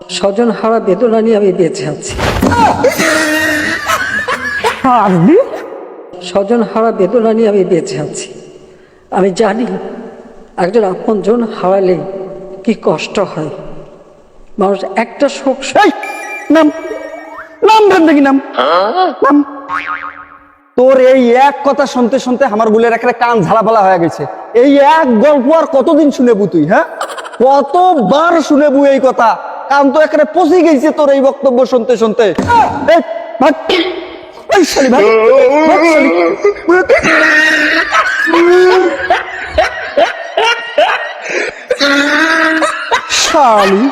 স্বজন হারা বেদনা নিয়ে আমি বেঁচে আছি। স্বজন হারা বেদনা নিয়ে আমি বেঁচে আছি। আমি জানি একজন আপনজন হারালে কি কষ্ট হয়। মানুষ একটা শোক নাম নাম দেখি নাম। নাম। তোর এই এক কথা শুনতে শুনতে আমার বুলের একটা কান ঝালাপালা হয়ে গেছে। এই এক গল্প আর কতদিন শুনেবু তুই হ্যাঁ? কতবার শুনেবু এই কথা? কান তো এখানে পচে গেছে তোর এই বক্তব্য শুনতে শুনতে। শালি,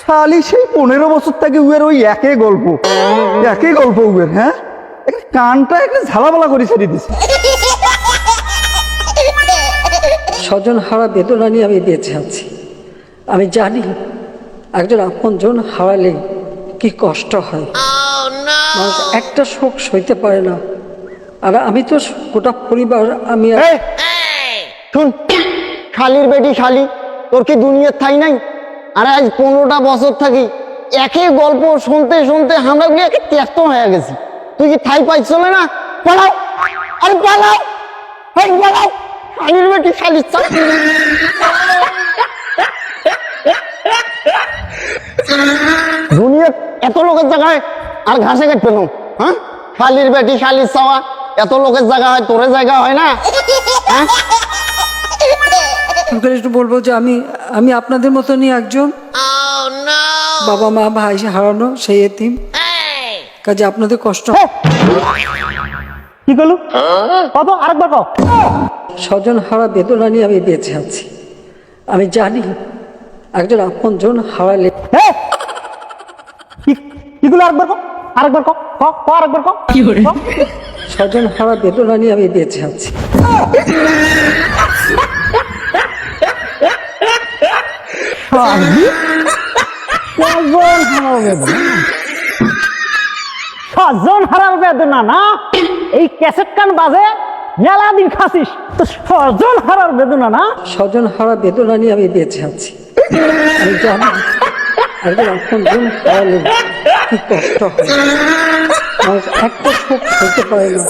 শালি। সেই পনেরো বছর থেকে উয়ের ওই একই গল্প। একই গল্প উয়ের হ্যাঁ? কানটা একটা ঝালাপালা করে ছেড়ে দিছে। স্বজন হারা বেদনা নিয়ে আমি বেঁচে আছি। আমি জানি একজন আপনজন হারালে কি কষ্ট হয়? মানুষ একটা শোক সইতে পারে না। আর আমি তো গোটা পরিবার আমি শুন শালির বেটি শালি তোর কি দুনিয়ার থাই নাই? আর আজ পনেরোটা বছর থাকি একে গল্প শুনতে শুনতে আমরা গিয়ে একে ত্যক্ত হয়ে গেছি। তুই কি থাই পাই চলে না? পালাও! আরে পালাও! পালাও! শালির বেটি শালি চল। এত লোকের জায়গায় আর ঘাসে কাটবে না। হ্যাঁ? শালির বেটি শালির চাওয়া এত লোকের জায়গা হয় তোরে জায়গা হয় না? হ্যাঁ? আপনাকে একটু বলব যে আমি আমি আপনাদের মতনই একজন। বাবা মা ভাই হারানো সেই এতিম। কাজে আপনাদের কষ্ট। কি করলু? কত আরেকবার কও। স্বজন হারা বেদনা নিয়ে আমি বেঁচে আছি। আমি জানি একজন আপনজন হারালে হ্যাঁ কিগুলো আরেকবার কও আরেকবার ক ক আরেকবার কি করে? স্বজন হারা বেদনা নিয়ে আমি বেঁচে আছি হারার বেদনা না এই ক্যাসেট কান বাজে মেলা দিন খাসিস। তো ছজন হারার বেদনা না স্বজন হারা বেদনা নিয়ে আমি বেঁচে আছি আমি জানি একজন আপনজন হারালে কি কষ্ট হয়। একটা খুব খেতে পারে না।